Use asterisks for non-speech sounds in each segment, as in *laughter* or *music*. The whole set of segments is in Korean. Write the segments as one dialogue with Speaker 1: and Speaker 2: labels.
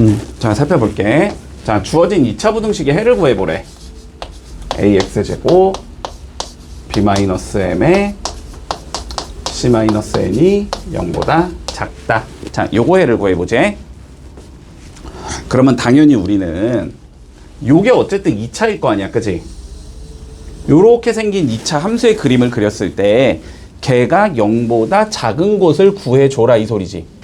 Speaker 1: 음, 자, 살펴볼게. 자, 주어진 2차 부등식의 해를 구해보래. ax제곱 b-m에 c-n이 0보다 작다. 자, 요거 해를 구해보지. 그러면 당연히 우리는 요게 어쨌든 2차일 거 아니야, 그지? 요렇게 생긴 2차 함수의 그림을 그렸을 때 걔가 0보다 작은 곳을 구해줘라 이 소리지.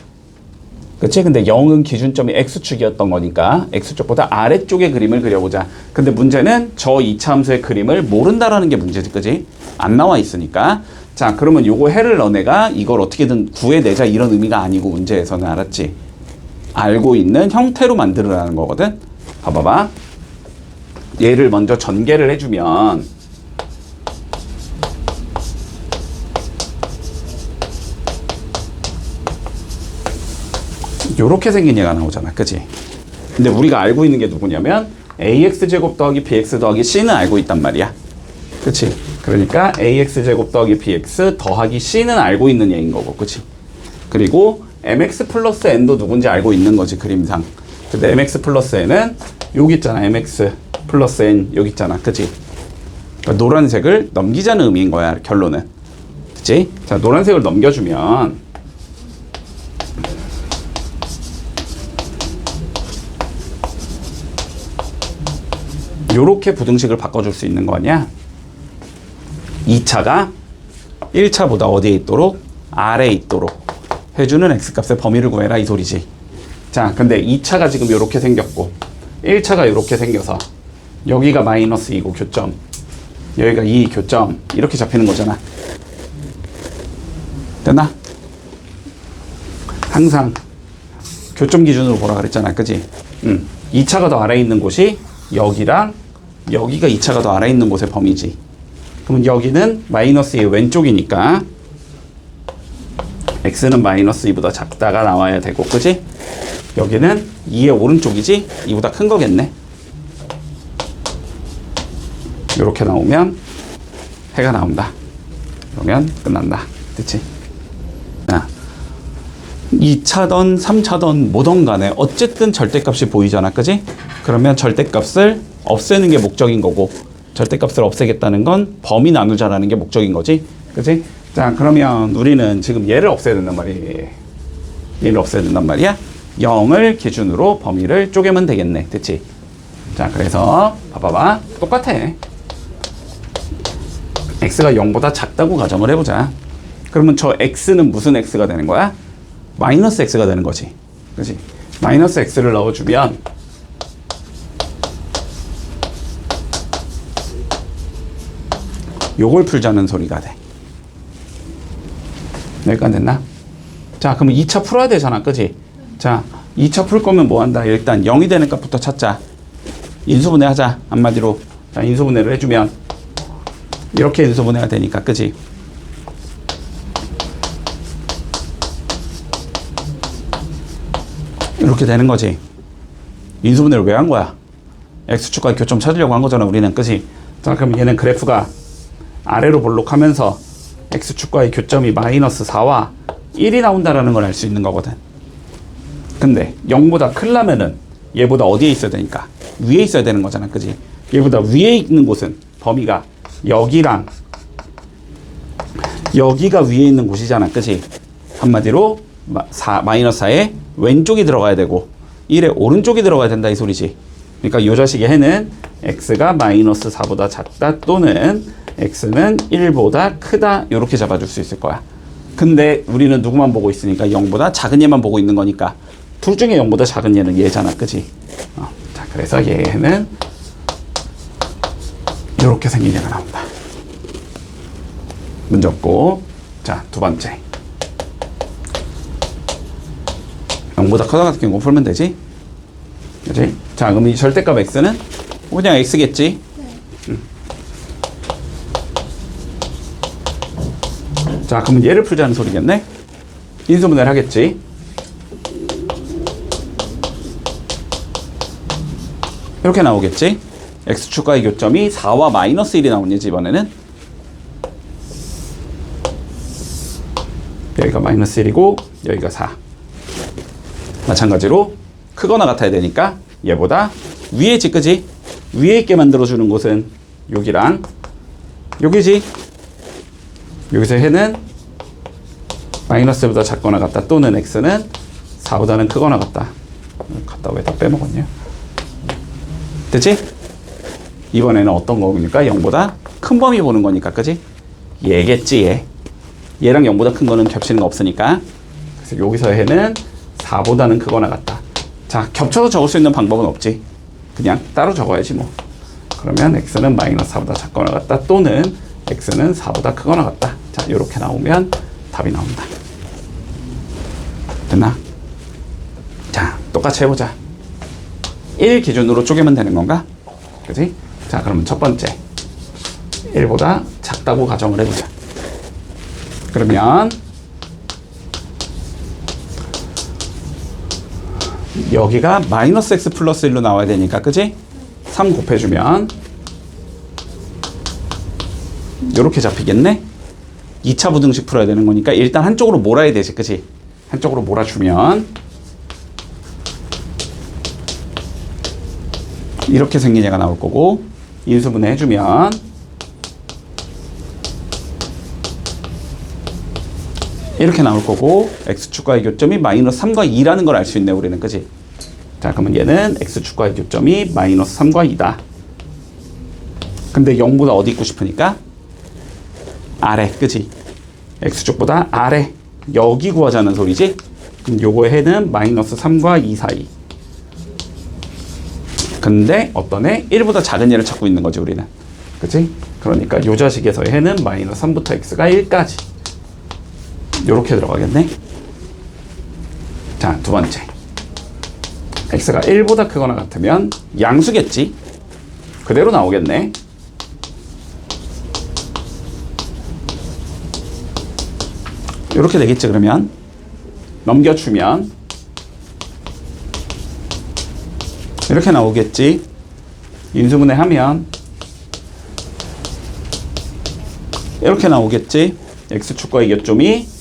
Speaker 1: 그치? 근데 0은 기준점이 X축이었던 거니까 X축보다 아래쪽의 그림을 그려보자. 근데 문제는 저 2차 함수의 그림을 모른다라는 게 문제지, 그지? 안 나와 있으니까. 자, 그러면 요거 해를 너네가 이걸 어떻게든 구해내자 이런 의미가 아니고 문제에서는 알았지? 알고 있는 형태로 만들으라는 거거든? 봐봐봐. 얘를 먼저 전개를 해주면 요렇게 생긴 얘가 나오잖아. 그지? 근데 우리가 알고 있는 게 누구냐면 ax-제곱 더하기 bx 더하기 c는 알고 있단 말이야. 그치? 그러니까 ax-제곱 더하기 bx 더하기 c는 알고 있는 얘인 거고. 그치? 그리고 mx 플러스 n도 누군지 알고 있는 거지, 그림상. 근데 mx 플러스 n은 여기 있잖아. mx 플러스 n 여기 있잖아. 그치? 그러니까 노란색을 넘기자는 의미인 거야, 결론은. 그치? 자, 노란색을 넘겨주면 요렇게 부등식을 바꿔줄 수 있는 거 아니야? 2차가 1차보다 어디에 있도록? 아래에 있도록 해주는 x값의 범위를 구해라 이 소리지. 자, 근데 2차가 지금 요렇게 생겼고 1차가 요렇게 생겨서 여기가 마이너스 2고 교점 여기가 2 교점 이렇게 잡히는 거잖아. 됐나? 항상 교점 기준으로 보라 그랬잖아. 그지? 응. 2차가 더 아래에 있는 곳이 여기랑 여기가 2차가 더 아래에 있는 곳의 범위지. 그러면 여기는 마이너스 2의 왼쪽이니까 x는 마이너스 2보다 작다가 나와야 되고 그지? 여기는 2의 오른쪽이지? 2보다 큰 거겠네. 이렇게 나오면 해가 나온다. 그러면 끝난다. 그치? 자, 2차던 3차던 뭐던 간에 어쨌든 절대값이 보이잖아. 그지? 그러면 절대값을 없애는 게 목적인 거고 절대값을 없애겠다는 건 범위 나누자라는 게 목적인 거지. 그지? 자, 그러면 우리는 지금 얘를 없애야 된단 말이에요. 얘를 없애야 된단 말이야. 0을 기준으로 범위를 쪼개면 되겠네. 됐지? 자, 그래서 봐봐봐. 똑같아. x가 0보다 작다고 가정을 해보자. 그러면 저 x는 무슨 x가 되는 거야? 마이너스 x가 되는 거지. 그지? 마이너스 x를 넣어주면 요걸 풀자는 소리가 돼. 여기까지 됐나? 자, 그러면 2차 풀어야 되잖아. 그지? 자, 2차 풀 거면 뭐 한다? 일단 0이 되는 값부터 찾자. 인수분해 하자. 한마디로. 자, 인수분해를 해주면 이렇게 인수분해가 되니까. 그지? 이렇게 되는 거지. 인수분해를 왜 한 거야? X축과 교점 찾으려고 한 거잖아, 우리는. 그지? 자, 그럼 얘는 그래프가 아래로 볼록하면서 x축과의 교점이 마이너스 4와 1이 나온다라는 걸 알 수 있는 거거든. 근데 0보다 크려면은 얘보다 어디에 있어야 되니까 위에 있어야 되는 거잖아. 그지? 얘보다 위에 있는 곳은 범위가 여기랑 여기가 위에 있는 곳이잖아. 그지? 한마디로 마, 4, 마이너스 4에 왼쪽이 들어가야 되고 1에 오른쪽이 들어가야 된다 이 소리지. 그러니까 이 자식의 해는 x가 마이너스 4보다 작다 또는 x는 1보다 크다 이렇게 잡아줄 수 있을 거야. 근데 우리는 누구만 보고 있으니까 0보다 작은 얘만 보고 있는 거니까 둘 중에 0보다 작은 얘는 얘잖아. 그지? 어, 자, 그래서 얘는 이렇게 생긴 얘가 나온다. 문제 없고 자, 두 번째 0보다 커다 같은 경우 풀면 되지? 그지? 자, 그럼 이 절대값 x는 그냥 x겠지? 자, 그러면 얘를 풀자는 소리겠네? 인수분해를 하겠지? 이렇게 나오겠지? x축과의 교점이 4와 마이너스 1이 나온 예지, 이번에는. 여기가 마이너스 1이고, 여기가 4. 마찬가지로 크거나 같아야 되니까 얘보다 위에 있지 그지? 위에 있게 만들어주는 곳은 여기랑 여기지 여기서 해는 마이너스보다 작거나 같다 또는 x는 4보다는 크거나 같다 갖다 왜 다 빼먹었냐 됐지? 이번에는 어떤 거니까 0보다 큰 범위 보는 거니까 그지? 얘겠지 얘 얘랑 0보다 큰 거는 겹치는 거 없으니까 그래서 여기서 해는 4보다는 크거나 같다. 자 겹쳐서 적을 수 있는 방법은 없지. 그냥 따로 적어야지 뭐. 그러면 x는 마이너스 4보다 작거나 같다. 또는 x는 4보다 크거나 같다. 자 이렇게 나오면 답이 나온다. 됐나? 자 똑같이 해보자. 1 기준으로 쪼개면 되는 건가? 그지? 자 그러면 첫 번째. 1보다 작다고 가정을 해보자. 그러면 여기가 마이너스 x 플러스 1로 나와야 되니까 그지? 3 곱해주면 이렇게 잡히겠네? 2차 부등식 풀어야 되는 거니까 일단 한쪽으로 몰아야 되지 그지? 한쪽으로 몰아주면 이렇게 생긴 얘가 나올 거고 인수분해 해주면 이렇게 나올 거고 x축과의 교점이 마이너스 3과 2라는 걸 알 수 있네 우리는 그지? 자 그러면 얘는 x축과의 교점이 마이너스 3과 2다 근데 0보다 어디 있고 싶으니까 아래 그지? x축보다 아래 여기 구하자는 소리지? 그럼 요거 해는 마이너스 3과 2 사이 근데 어떤 애? 1보다 작은 얘를 찾고 있는 거지 우리는 그치? 그러니까 요 자식에서의 해는 마이너스 3부터 x가 1까지 요렇게 들어가겠네. 자 두 번째. X가 1보다 크거나 같으면 양수겠지? 그대로 나오겠네. 이렇게 되겠지 그러면? 넘겨주면 이렇게 나오겠지? 인수분해 하면 이렇게 나오겠지? X축과의 교점이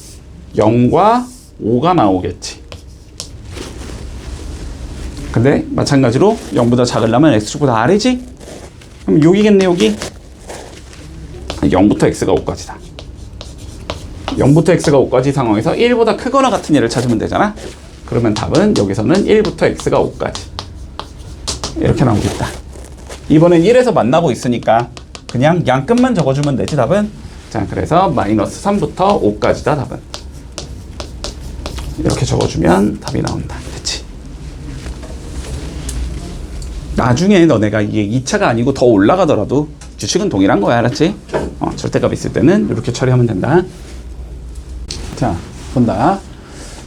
Speaker 1: 0과 5가 나오겠지 근데 마찬가지로 0보다 작으려면 x축보다 아래지 그럼 여기겠네 여기 0부터 x가 5까지다 0부터 x가 5까지 상황에서 1보다 크거나 같은 얘를 찾으면 되잖아. 그러면 답은 여기서는 1부터 x가 5까지. 이렇게 나오겠다. 이번엔 1에서 만나고 있으니까 그냥 양 끝만 적어주면 되지 답은. 자, 그래서 마이너스 3부터 5까지다 답은. 이렇게 적어주면 답이 나온다. 됐지? 나중에 너네가 이게 2차가 아니고 더 올라가더라도 규칙은 동일한 거야, 알았지? 어, 절대값 있을 때는 이렇게 처리하면 된다. 자, 본다.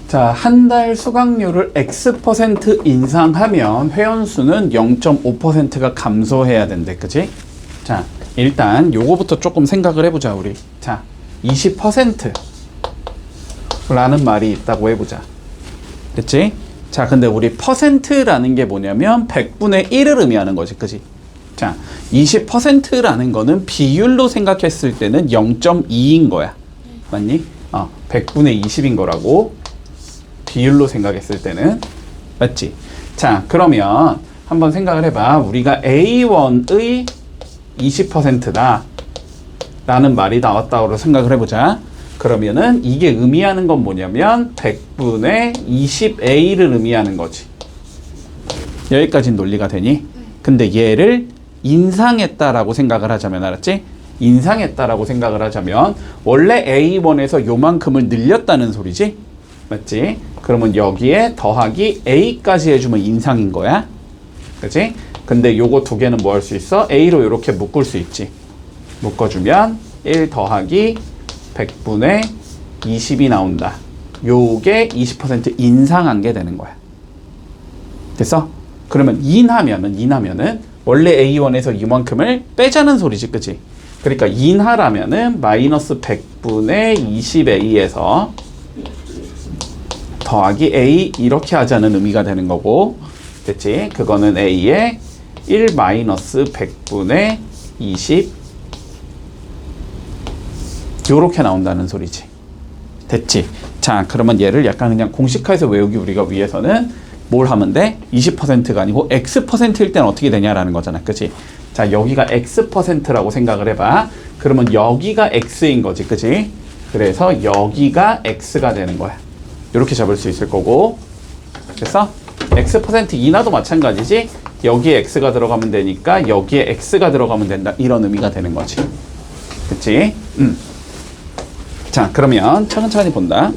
Speaker 1: 자, 한 달 수강료를 X% 인상하면 회원수는 0.5%가 감소해야 된대. 그지? 자, 일단 요거부터 조금 생각을 해보자, 우리. 자, 20% 라는 말이 있다고 해보자. 됐지? 자, 근데 우리 퍼센트라는 게 뭐냐면 100분의 1을 의미하는 거지. 그지? 자, 20%라는 거는 비율로 생각했을 때는 0.2인 거야. 맞니? 어, 100분의 20인 거라고 비율로 생각했을 때는 맞지? 자 그러면 한번 생각을 해봐 우리가 A1의 20%다 라는 말이 나왔다고 생각을 해보자 그러면은 이게 의미하는 건 뭐냐면 100분의 20A를 의미하는 거지 여기까지는 논리가 되니? 근데 얘를 인상했다라고 생각을 하자면 알았지? 인상했다라고 생각을 하자면 원래 A1에서 요만큼을 늘렸다는 소리지? 맞지? 그러면 여기에 더하기 A까지 해주면 인상인 거야. 그치? 근데 요거 두 개는 뭐 할 수 있어? A로 이렇게 묶을 수 있지. 묶어주면 1 더하기 100분의 20이 나온다. 요게 20% 인상한 게 되는 거야. 됐어? 그러면 인하면은 인하면은 원래 A1에서 이만큼을 빼자는 소리지, 그치? 그러니까 인하라면은 마이너스 100분의 20a에서 더하기 a 이렇게 하자는 의미가 되는 거고 됐지? 그거는 a의 1 마이너스 100분의 20 요렇게 나온다는 소리지 됐지? 자 그러면 얘를 약간 그냥 공식화해서 외우기 우리가 위해서는 뭘 하면 돼? 20%가 아니고 X%일 때는 어떻게 되냐라는 거잖아. 그치? 자, 여기가 X%라고 생각을 해봐. 그러면 여기가 X인 거지. 그치? 그래서 여기가 X가 되는 거야. 이렇게 잡을 수 있을 거고. 그래서 X% 이나도 마찬가지지. 여기에 X가 들어가면 되니까 여기에 X가 들어가면 된다. 이런 의미가 되는 거지. 그치? 음. 자, 그러면 차근차근히 본다.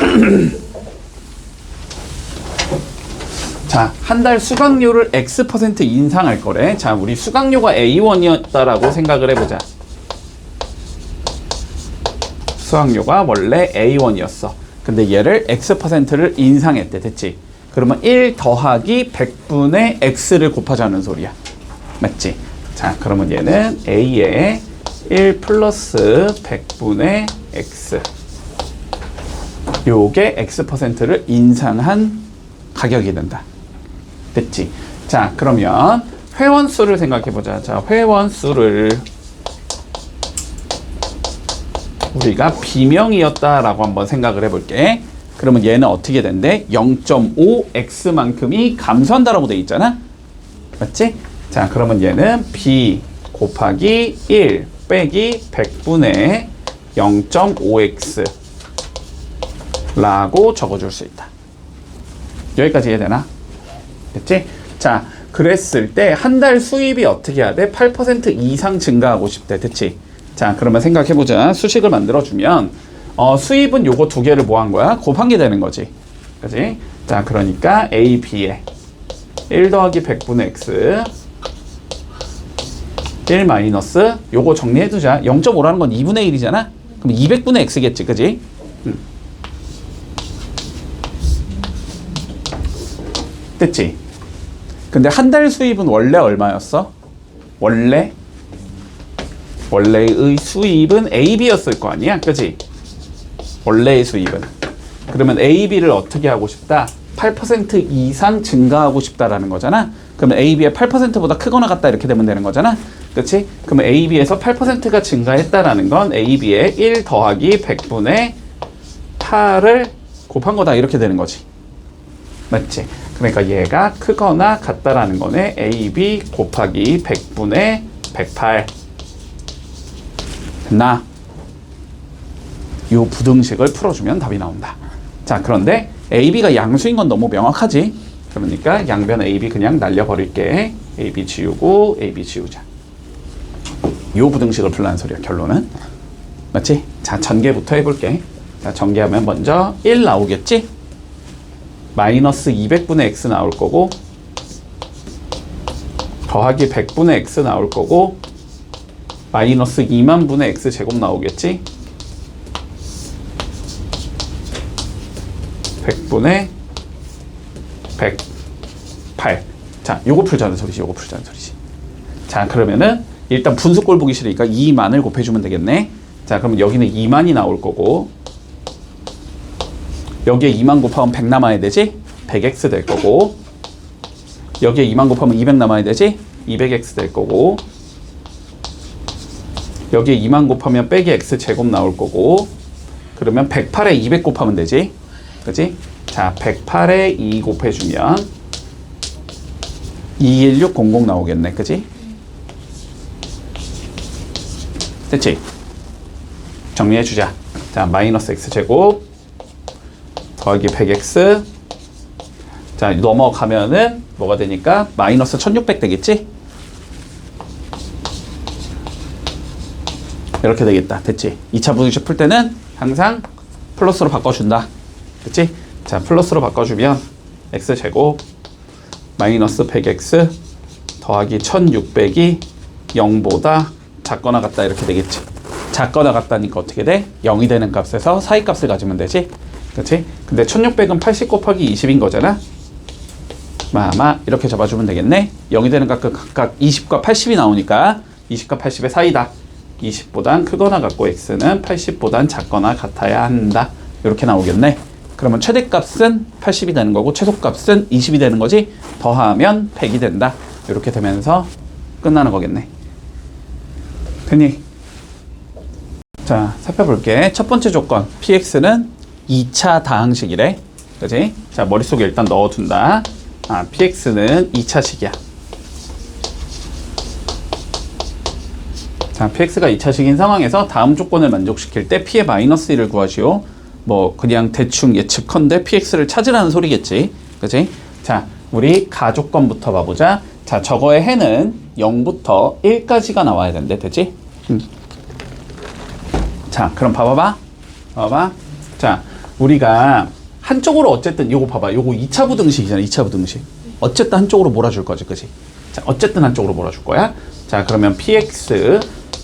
Speaker 1: *clears throat* 자, 한 달 수강료를 X% 인상할 거래. 자, 우리 수강료가 A1이었다라고 생각을 해보자. 수강료가 원래 A1이었어. 근데 얘를 X%를 인상했대. 됐지? 그러면 1 더하기 100분의 X를 곱하자는 소리야. 맞지? 자, 그러면 얘는 A에 1 플러스 100분의 X. 요게 X%를 인상한 가격이 된다. 됐지? 자, 그러면 회원 수를 생각해 보자. 자, 회원 수를 우리가 비명이었다라고 한번 생각을 해볼게. 그러면 얘는 어떻게 된대? 0.5x만큼이 감소한다라고 돼 있잖아. 맞지? 자, 그러면 얘는 b 곱하기 1 빼기 100분의 0.5x 라고 적어줄 수 있다. 여기까지 이해되나? 됐지? 자, 그랬을 때 한 달 수입이 어떻게 해야 돼? 8% 이상 증가하고 싶대. 됐지? 자, 그러면 생각해보자. 수식을 만들어주면, 어, 수입은 요거 두 개를 뭐 한 거야? 곱한 게 되는 거지. 그지? 자, 그러니까 A, B에 1 더하기 100분의 X 1 마이너스 요거 정리해두자. 0.5라는 건 2분의 1이잖아? 그럼 200분의 X겠지. 그지? 음. 됐지? 근데 한 달 수입은 원래 얼마였어? 원래 원래의 수입은 AB였을 거 아니야? 그지? 원래의 수입은 그러면 AB를 어떻게 하고 싶다? 8% 이상 증가하고 싶다라는 거잖아. 그러면 AB의 8%보다 크거나 같다 이렇게 되면 되는 거잖아. 그렇지? 그러면 AB에서 8%가 증가했다라는 건 AB의 1 더하기 100분의 8을 곱한 거다 이렇게 되는 거지. 맞지? 그러니까 얘가 크거나 같다라는 거네. AB 곱하기 100분의 108. 됐나? 요 부등식을 풀어주면 답이 나온다. 자, 그런데 AB가 양수인 건 너무 명확하지? 그러니까 양변 AB 그냥 날려버릴게. AB 지우고 AB 지우자. 요 부등식을 풀라는 소리야, 결론은. 맞지? 자, 전개부터 해볼게. 자, 전개하면 먼저 1 나오겠지? 마이너스 200분의 x 나올 거고 더하기 100분의 x 나올 거고 마이너스 2만 분의 x 제곱 나오겠지? 100분의 108. 자, 요거 풀자는 소리지. 요거 풀자는 소리지. 자, 그러면은 일단 분수꼴 보기 싫으니까 2만을 곱해주면 되겠네. 자, 그러면 여기는 2만이 나올 거고 여기에 2만 곱하면 100 남아야 되지? 100x 될 거고 여기에 2만 곱하면 200 남아야 되지? 200x 될 거고 여기에 2만 곱하면 빼기 x 제곱 나올 거고 그러면 108에 200 곱하면 되지? 그지? 자, 108에 2 곱해주면 21600 나오겠네. 그지? 됐지? 정리해 주자. 자, 마이너스 x 제곱 더하기 100x 자 넘어가면은 뭐가 되니까 마이너스 1600 되겠지? 이렇게 되겠다 됐지? 2차 분식 풀 때는 항상 플러스로 바꿔준다 됐지? 자 플러스로 바꿔주면 x제곱 마이너스 100x 더하기 1600이 0보다 작거나 같다 이렇게 되겠지 작거나 같다니까 어떻게 돼? 0이 되는 값에서 사이 값을 가지면 되지 그렇지? 근데 1600은 80 곱하기 20인 거잖아. 마마 이렇게 잡아주면 되겠네. 0이 되는 값 각각 20과 80이 나오니까 20과 80의 사이다. 20보단 크거나 같고 x는 80보단 작거나 같아야 한다. 이렇게 나오겠네. 그러면 최대값은 80이 되는 거고 최소값은 20이 되는 거지. 더하면 100이 된다. 이렇게 되면서 끝나는 거겠네. 됐니? 자, 살펴볼게. 첫 번째 조건 px는 2차 다항식이래. 그지? 자, 머릿속에 일단 넣어둔다. 아, px는 2차식이야. 자, px가 2차식인 상황에서 다음 조건을 만족시킬 때 p의 마이너스 1을 구하시오. 뭐 그냥 대충 예측컨대 px를 찾으라는 소리겠지. 그지? 자, 우리 가조건부터 봐보자. 자, 저거의 해는 0부터 1까지가 나와야 된대. 됐지? 음. 자, 그럼 봐봐봐. 봐봐. 자, 우리가 한쪽으로 어쨌든 요거 봐봐. 요거 2차 부등식이잖아. 2차 부등식. 어쨌든 한쪽으로 몰아줄 거지. 그지? 자, 어쨌든 한쪽으로 몰아줄 거야. 자, 그러면 px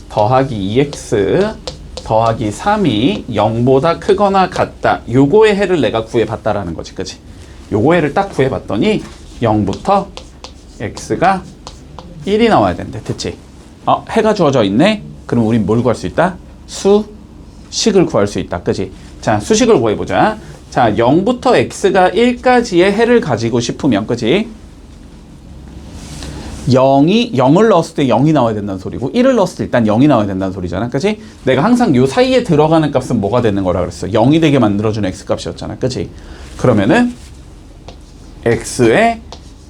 Speaker 1: 더하기 2x 더하기 3이 0보다 크거나 같다. 요거의 해를 내가 구해봤다라는 거지. 그지? 요거 해를 딱 구해봤더니 0부터 x가 1이 나와야 된대. 됐지? 어, 해가 주어져 있네? 그럼 우린 뭘 구할 수 있다? 수식을 구할 수 있다. 그지? 자, 수식을 구해보자. 자, 0부터 x가 1까지의 해를 가지고 싶으면, 그지? 0이 0을 넣었을 때 0이 나와야 된다는 소리고 1을 넣었을 때 일단 0이 나와야 된다는 소리잖아. 그지? 내가 항상 요 사이에 들어가는 값은 뭐가 되는 거라 그랬어? 0이 되게 만들어 주는 x 값이었잖아. 그지? 그러면은 x에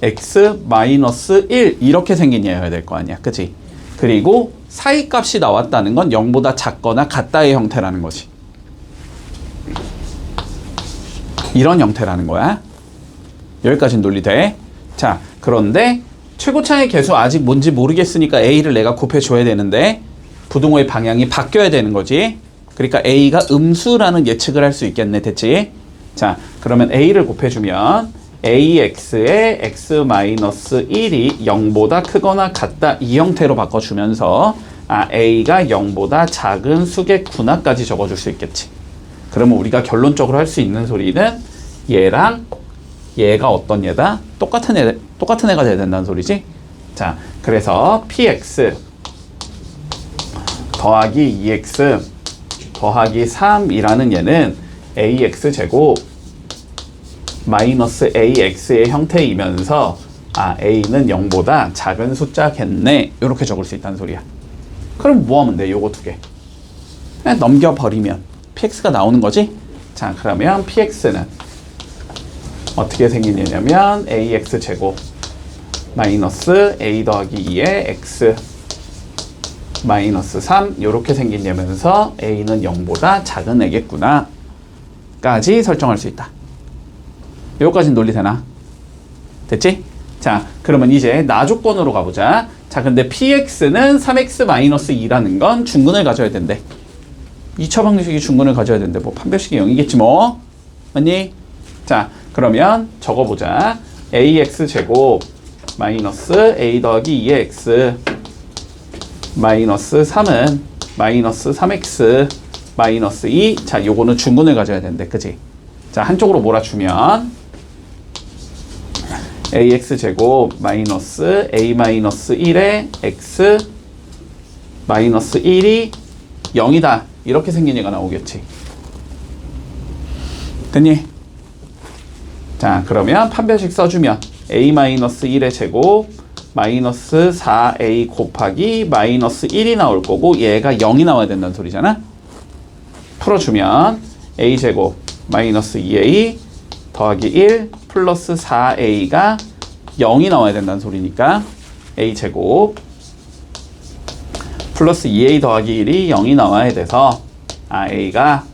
Speaker 1: x 마이너스 1 이렇게 생긴 얘여야 될 거 아니야. 그지? 그리고 사이 값이 나왔다는 건 0보다 작거나 같다의 형태라는 거지. 이런 형태라는 거야. 여기까지 논리 돼. 자, 그런데 최고차의 개수 아직 뭔지 모르겠으니까 a를 내가 곱해줘야 되는데 부등호의 방향이 바뀌어야 되는 거지. 그러니까 a가 음수라는 예측을 할 수 있겠네. 됐지? 자, 그러면 a를 곱해주면 ax에 x-1이 0보다 크거나 같다 이 형태로 바꿔주면서 아, a가 0보다 작은 수겠구나까지 적어줄 수 있겠지. 그러면 우리가 결론적으로 할 수 있는 소리는 얘랑 얘가 어떤 얘다? 똑같은 애, 똑같은 애가 돼야 된다는 소리지? 자, 그래서 px 더하기 2x 더하기 3이라는 얘는 ax 제곱 마이너스 ax의 형태이면서 아, a는 0보다 작은 숫자겠네. 이렇게 적을 수 있다는 소리야. 그럼 뭐 하면 돼? 요거 두 개. 그냥 넘겨버리면 px가 나오는 거지? 자, 그러면 px는 어떻게 생기냐면 ax 제곱 마이너스 a 더하기 2의 x 마이너스 3 이렇게 생기냐면서 a는 0보다 작은 애겠구나 까지 설정할 수 있다. 여기까지는 논리 되나? 됐지? 자, 그러면 이제 나 조건으로 가보자. 자, 근데 px는 3x 마이너스 2라는 건 중근을 가져야 된대. 2차 방정식이 중근을 가져야 된대. 뭐 판별식이 0이겠지 뭐. 맞니? 자, 그러면 적어보자. ax 제곱 마이너스 a 더하기 2의 x 마이너스 3은 마이너스 3x 마이너스 2. 자, 요거는 중근을 가져야 된대. 그지? 자, 한쪽으로 몰아주면 ax 제곱 마이너스 a 마이너스 1의 x 마이너스 1이 0이다. 이렇게 생긴 얘가 나오겠지. 됐니? 자, 그러면 판별식 써주면 a 마이너스 1의 제곱 마이너스 4a 곱하기 마이너스 1이 나올 거고 얘가 0이 나와야 된다는 소리잖아. 풀어주면 a 제곱 마이너스 2a 더하기 1 플러스 4a가 0이 나와야 된다는 소리니까 a 제곱 플러스 2a 더하기 1이 0이 나와야 돼서 아 a가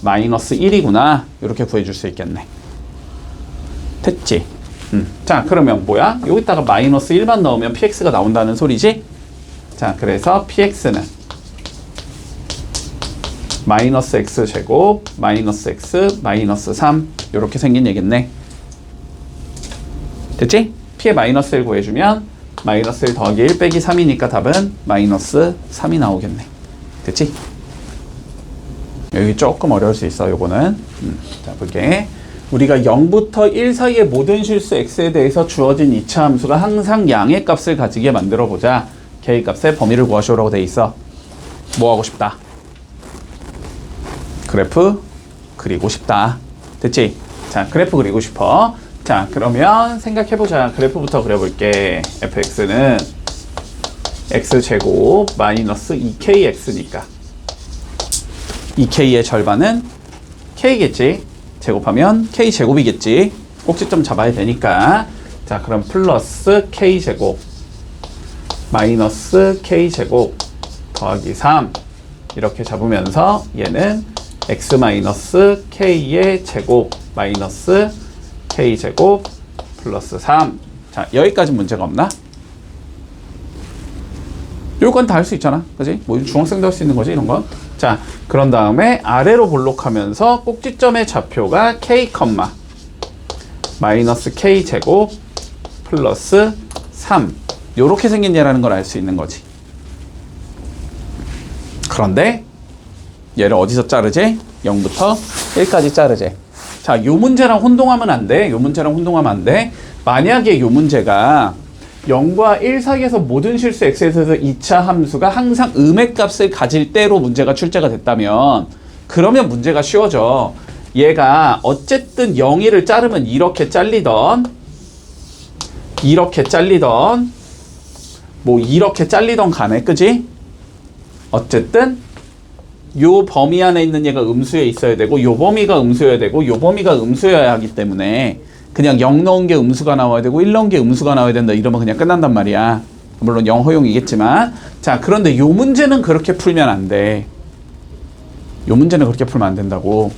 Speaker 1: 마이너스 1이구나 이렇게 구해줄 수 있겠네 됐지? 음. 자 그러면 뭐야? 여기다가 마이너스 1만 넣으면 px가 나온다는 소리지? 자 그래서 px는 마이너스 x 제곱 마이너스 x 마이너스 3 이렇게 생긴 얘겠네 됐지? p의 마이너스 1 구해주면 마이너스 1 더하기 1 빼기 3이니까 답은 마이너스 3이 나오겠네 됐지? 여기 조금 어려울 수 있어 요거는 음, 자 볼게 우리가 0부터 1 사이의 모든 실수 x에 대해서 주어진 이차 함수가 항상 양의 값을 가지게 만들어 보자 k 값의 범위를 구하시오라고 돼 있어 뭐 하고 싶다? 그래프 그리고 싶다. 됐지? 자, 그래프 그리고 싶어. 자, 그러면 생각해보자. 그래프부터 그려볼게. fx는 x제곱 마이너스 2kx니까 2k의 절반은 k겠지? 제곱하면 k 제곱이겠지. 꼭지점 잡아야 되니까. 자, 그럼 플러스 k 제곱 마이너스 k 제곱 더하기 3 이렇게 잡으면서 얘는 x 마이너스 k의 제곱 마이너스 k 제곱 플러스 3. 자, 여기까지 문제가 없나? 요건 다 할 수 있잖아. 그지? 뭐 중학생도 할 수 있는 거지, 이런 건. 자, 그런 다음에 아래로 볼록하면서 꼭지점의 좌표가 k, 마이너스 k 제곱 플러스 3. 요렇게 생긴 얘라는 걸 알 수 있는 거지. 그런데 얘를 어디서 자르지? 0부터 1까지 자르지. 자, 요 문제랑 혼동하면 안 돼. 요 문제랑 혼동하면 안 돼. 만약에 요 문제가 0과 1 사이에서 모든 실수 x에서 2차 함수가 항상 음의 값을 가질 때로 문제가 출제가 됐다면 그러면 문제가 쉬워져. 얘가 어쨌든 0, 1을 자르면 이렇게 잘리던 이렇게 잘리던 뭐 이렇게 잘리던 간에 그지? 어쨌든 요 범위 안에 있는 얘가 음수에 있어야 되고 요 범위가 음수여야 되고 요 범위가 음수여야 하기 때문에 그냥 0 넣은 게 음수가 나와야 되고 1 넣은 게 음수가 나와야 된다. 이러면 그냥 끝난단 말이야. 물론 0 허용이겠지만. 자 그런데 요 문제는 그렇게 풀면 안 돼 요 문제는 그렇게 풀면 안 된다고.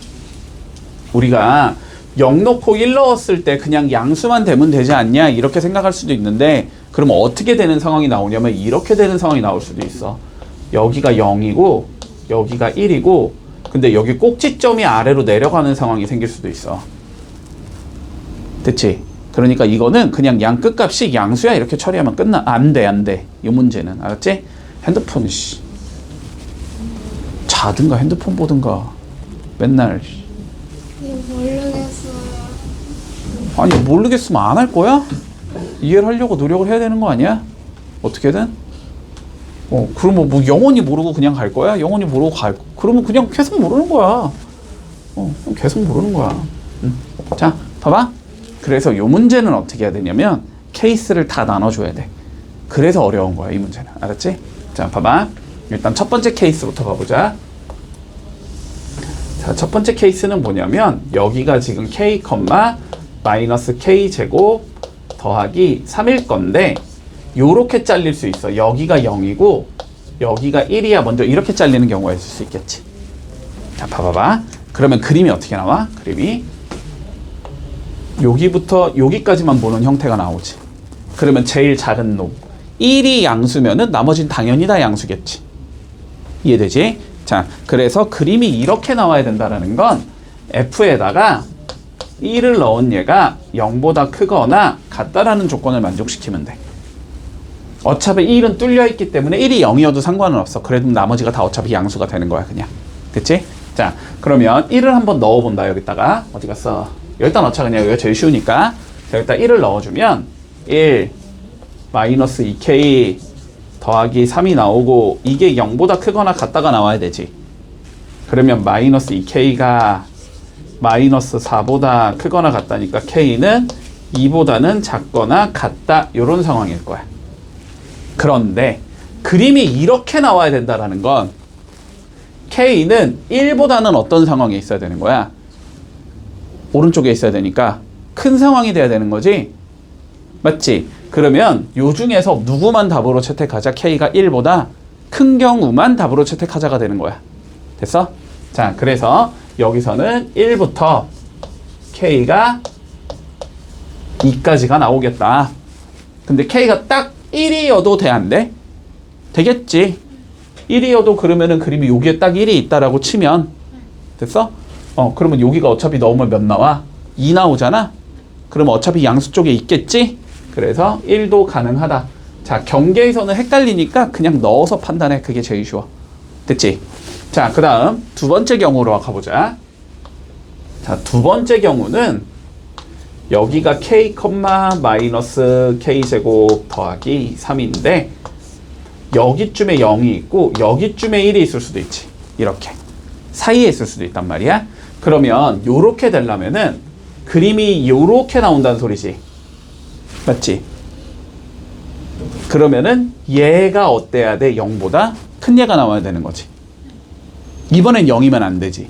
Speaker 1: 우리가 0 넣고 1 넣었을 때 그냥 양수만 되면 되지 않냐? 이렇게 생각할 수도 있는데 그러면 어떻게 되는 상황이 나오냐면 이렇게 되는 상황이 나올 수도 있어. 여기가 0이고 여기가 1이고 근데 여기 꼭지점이 아래로 내려가는 상황이 생길 수도 있어 됐지? 그러니까 이거는 그냥 양 끝값이 양수야 이렇게 처리하면 끝나 안 돼 안 돼 이 문제는 알았지? 핸드폰 씨 자든가 핸드폰 보든가 맨날 씨.
Speaker 2: 네, 모르겠어요.
Speaker 1: 아니 모르겠으면 안 할 거야? 이해를 하려고 노력을 해야 되는 거 아니야? 어떻게든? 어 그러면 뭐 영원히 모르고 그냥 갈 거야? 영원히 모르고 갈 그러면 그냥 계속 모르는 거야. 어 계속 모르는 거야. 음. 자 봐봐. 그래서 요 문제는 어떻게 해야 되냐면 케이스를 다 나눠줘야 돼. 그래서 어려운 거야 이 문제는 알았지? 자 봐봐. 일단 첫 번째 케이스부터 봐보자. 자, 첫 번째 케이스는 뭐냐면 여기가 지금 k, 마이너스 k 제곱 더하기 3일 건데 요렇게 잘릴 수 있어. 여기가 0이고 여기가 1이야. 먼저 이렇게 잘리는 경우가 있을 수 있겠지. 자, 봐봐봐. 그러면 그림이 어떻게 나와? 그림이 여기부터 여기까지만 보는 형태가 나오지. 그러면 제일 작은 놈 1이 양수면은 나머지는 당연히 다 양수겠지. 이해되지? 자, 그래서 그림이 이렇게 나와야 된다라는 건 f에다가 1을 넣은 얘가 0보다 크거나 같다라는 조건을 만족시키면 돼. 어차피 1은 뚫려 있기 때문에 1이 0이어도 상관은 없어. 그래도 나머지가 다 어차피 양수가 되는 거야, 그냥. 됐지? 자, 그러면 1을 한번 넣어 본다. 여기다가 어디 갔어? 여기다 넣자 그냥 여기가 제일 쉬우니까. 자, 여기다 1을 넣어 주면 1 마이너스 2k 더하기 3이 나오고 이게 0보다 크거나 같다가 나와야 되지. 그러면 마이너스 2k가 마이너스 4보다 크거나 같다니까 k는 2보다는 작거나 같다 이런 상황일 거야. 그런데 그림이 이렇게 나와야 된다라는 건 k는 1보다는 어떤 상황에 있어야 되는 거야? 오른쪽에 있어야 되니까 큰 상황이 돼야 되는 거지. 맞지? 그러면 요 중에서 누구만 답으로 채택하자 k가 1보다 큰 경우만 답으로 채택하자가 되는 거야. 됐어? 자, 그래서 여기서는 1부터 k가 2까지가 나오겠다. 근데 k가 딱 1이어도 돼, 안 돼? 되겠지. 1이어도 그러면은 그림이 여기에 딱 1이 있다라고 치면 됐어? 어, 그러면 여기가 어차피 넣으면 몇 나와? 2 나오잖아? 그러면 어차피 양수 쪽에 있겠지? 그래서 1도 가능하다. 자, 경계에서는 헷갈리니까 그냥 넣어서 판단해. 그게 제일 쉬워. 됐지? 자, 그 다음 두 번째 경우로 가보자. 자, 두 번째 경우는 여기가 k, 마이너스 k 제곱 더하기 3인데 여기쯤에 0이 있고 여기쯤에 1이 있을 수도 있지. 이렇게. 사이에 있을 수도 있단 말이야. 그러면 요렇게 되려면은 그림이 요렇게 나온다는 소리지. 맞지? 그러면은 얘가 어때야 돼? 0보다 큰 얘가 나와야 되는 거지. 이번엔 0이면 안 되지.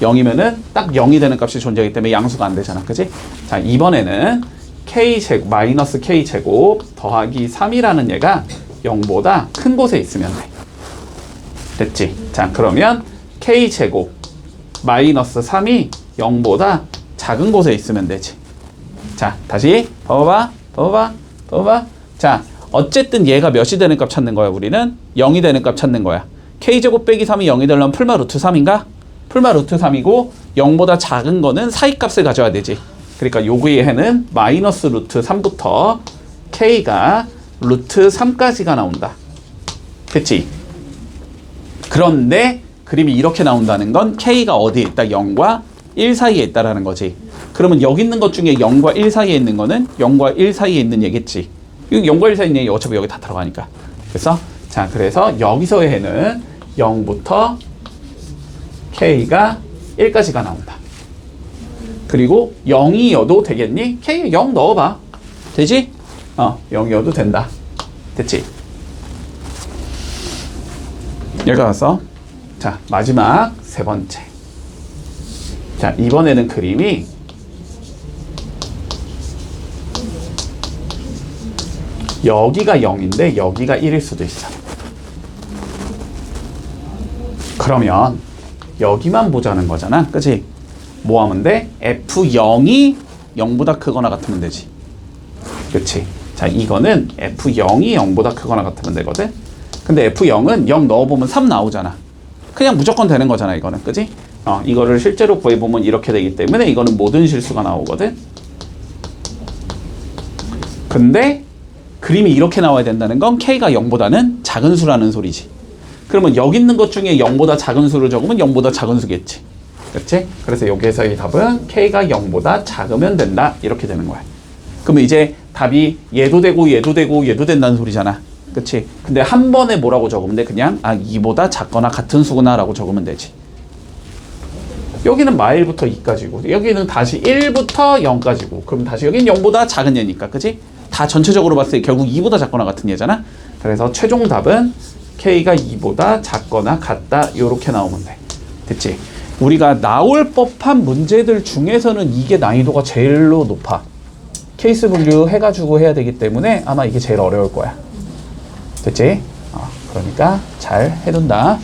Speaker 1: 0이면은 딱 0이 되는 값이 존재하기 때문에 양수가 안 되잖아. 그지? 자, 이번에는 k제곱 마이너스 k제곱 더하기 3이라는 얘가 0보다 큰 곳에 있으면 돼. 됐지? 자, 그러면 k제곱 마이너스 3이 0보다 작은 곳에 있으면 되지. 자, 다시 봐봐, 봐봐, 봐봐. 자, 어쨌든 얘가 몇이 되는 값 찾는 거야, 우리는? 0이 되는 값 찾는 거야. k제곱 빼기 3이 0이 되려면 풀마 루트 3인가? 풀마 루트 3이고 0보다 작은 거는 사이값을 가져야 되지. 그러니까 요기에는 마이너스 루트 3부터 k가 루트 3까지가 나온다. 됐지? 그런데 그림이 이렇게 나온다는 건 k가 어디에 있다? 0과 1 사이에 있다라는 거지. 그러면 여기 있는 것 중에 0과 1 사이에 있는 거는 0과 1 사이에 있는 얘겠지. 이거 0과 1 사이에 있는 얘기 어차피 여기 다 들어가니까. 그래서 자 그래서 여기서의 해는 0부터 k가 1까지가 나온다. 그리고 0이어도 되겠니? k 0 넣어봐. 되지? 어 0이어도 된다. 됐지? 여기 와서 자 마지막 세 번째 자 이번에는 그림이 여기가 0인데 여기가 1일 수도 있어 그러면 여기만 보자는 거잖아 그치? 뭐 하면 돼? F0이 0보다 크거나 같으면 되지 그치? 자 이거는 F0이 0보다 크거나 같으면 되거든 근데 F0은 0 넣어보면 3 나오잖아. 그냥 무조건 되는 거잖아, 이거는. 그지? 어, 이거를 실제로 구해보면 이렇게 되기 때문에 이거는 모든 실수가 나오거든. 근데 그림이 이렇게 나와야 된다는 건 K가 0보다는 작은 수라는 소리지. 그러면 여기 있는 것 중에 0보다 작은 수를 적으면 0보다 작은 수겠지. 그렇지? 그래서 여기에서의 답은 K가 0보다 작으면 된다. 이렇게 되는 거야. 그러면 이제 답이 얘도 되고 얘도 되고 얘도 된다는 소리잖아. 그치? 근데 한 번에 뭐라고 적으면 돼? 그냥 아 2보다 작거나 같은 수구나 라고 적으면 되지. 여기는 마일부터 2까지고 여기는 다시 1부터 0까지고 그럼 다시 여기는 0보다 작은 얘니까 그치? 다 전체적으로 봤을 때 결국 2보다 작거나 같은 얘잖아. 그래서 최종 답은 K가 2보다 작거나 같다 요렇게 나오면 돼. 됐지? 우리가 나올 법한 문제들 중에서는 이게 난이도가 제일로 높아. 케이스 분류 해가지고 해야 되기 때문에 아마 이게 제일 어려울 거야. 됐지? 어, 그러니까 잘 해둔다.